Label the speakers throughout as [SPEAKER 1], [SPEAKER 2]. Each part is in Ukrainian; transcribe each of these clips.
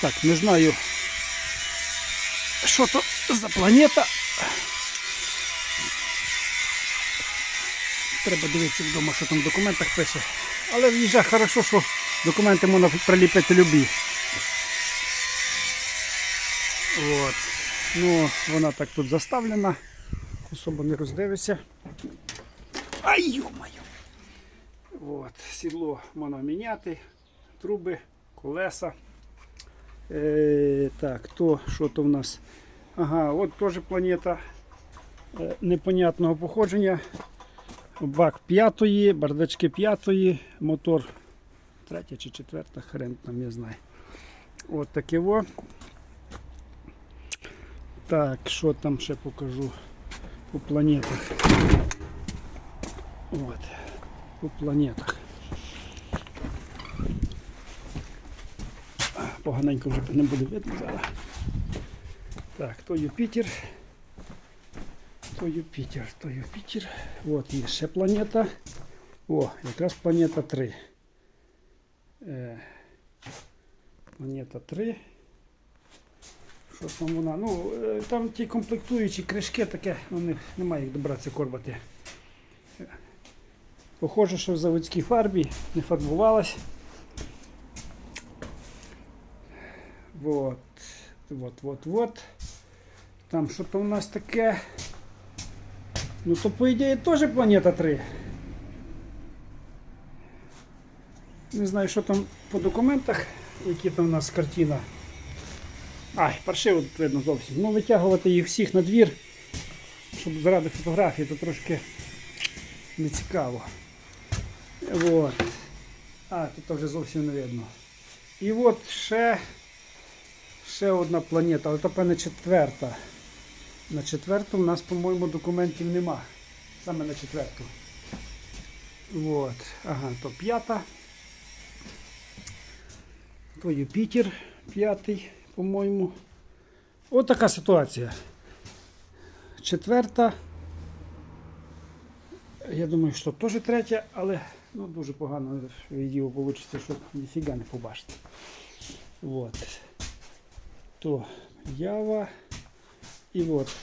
[SPEAKER 1] Так, не знаю, що то за планета. Треба дивитися вдома, що там в документах пише. Але в їжах хорошо, що документи можна приліпити любі. От. Ну, вона так тут заставлена. Особо не роздивишся. Ай, йо-моє! От, сідло можна міняти, труби, колеса. Е, так, то, що то в нас? Ага, от теж планета е, непонятного походження. Бак п'ятої, бардачки п'ятої, мотор третя чи четверта, хрен там я знаю. От таке во. Так, що там ще покажу по планетах. От, по планетах. А, Поганенько вже не буде видно зараз. Так, то Юпітер. То Юпітер, то Юпітер. От є ще планета. О, якраз планета 3. Е, планета 3. Що там вона? Ну, е, там ті комплектуючі кришки таке, ну, не, немає їх добратися корбати. Е, Похоже, що в заводській фарбі не фарбувалась. Вот. Вот, вот, вот. Там що то у нас таке. Ну то по ідеї теж планета 3. Не знаю, що там по документах, які там у нас картина. Ай, паршиво тут видно зовсім. Ну витягувати їх всіх на двір, щоб заради фотографії, то трошки не цікаво. Вот. А, тут вже зовсім не видно. І от ще, ще одна планета, але то певне четверта. На четверту у нас, по-моєму, документів нема. Саме на четверту. Вот. Ага, то п'ята. То Юпітер п'ятий, по-моєму. От така ситуація. Четверта. Я думаю, що теж третя, але ну, дуже погано відео вийде, щоб ніфіга не побачити. Вот. То Ява. І от,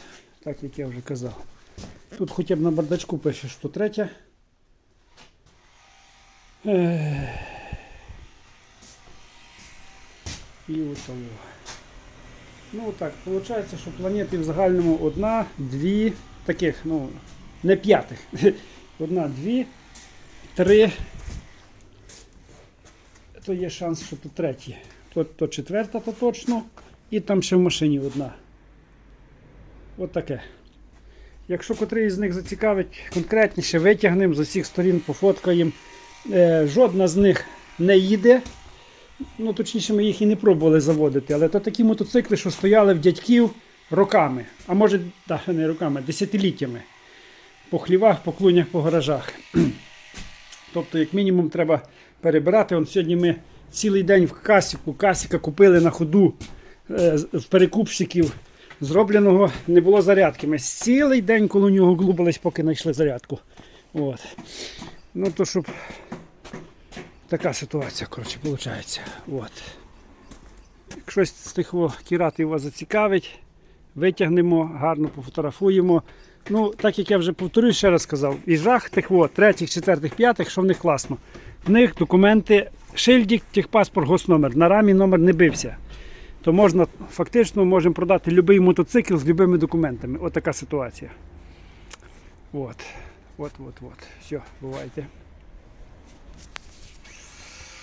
[SPEAKER 1] так як я вже казав. Тут хоча б на бардачку пише, що третя. І от того. Ну так, виходить, що планети в загальному одна, дві, таких, ну, не п'ятих. Одна, дві, три. То є шанс, що тут треті. То, то четверта, то точно. І там ще в машині одна. От таке. Якщо котрий з них зацікавить конкретніше, витягнемо з усіх сторін, пофоткаємо. Е, жодна з них не їде. Ну, точніше, ми їх і не пробували заводити, але то такі мотоцикли, що стояли в дядьків роками, а може, да, не роками, десятиліттями. По хлівах, по клунях, по гаражах. Тобто, як мінімум, треба перебирати. Он сьогодні ми цілий день в касіку, касіка купили на ходу в перекупщиків. Зробленого не було зарядки. Ми цілий день коло нього глубились, поки знайшли зарядку. От. Ну то щоб така ситуація, коротше, виходить. От. Як щось з тих о, кіратів вас зацікавить, витягнемо, гарно пофотографуємо. Ну, так як я вже повторюю, ще раз сказав, і жах тих о, третіх, четвертих, п'ятих, що в них класно. В них документи, шильдик, техпаспорт, госномер. На рамі номер не бився. То можна фактично можемо продати будь-який мотоцикл з будь-якими документами. От ситуація. От. От, от, от. Все, бувайте.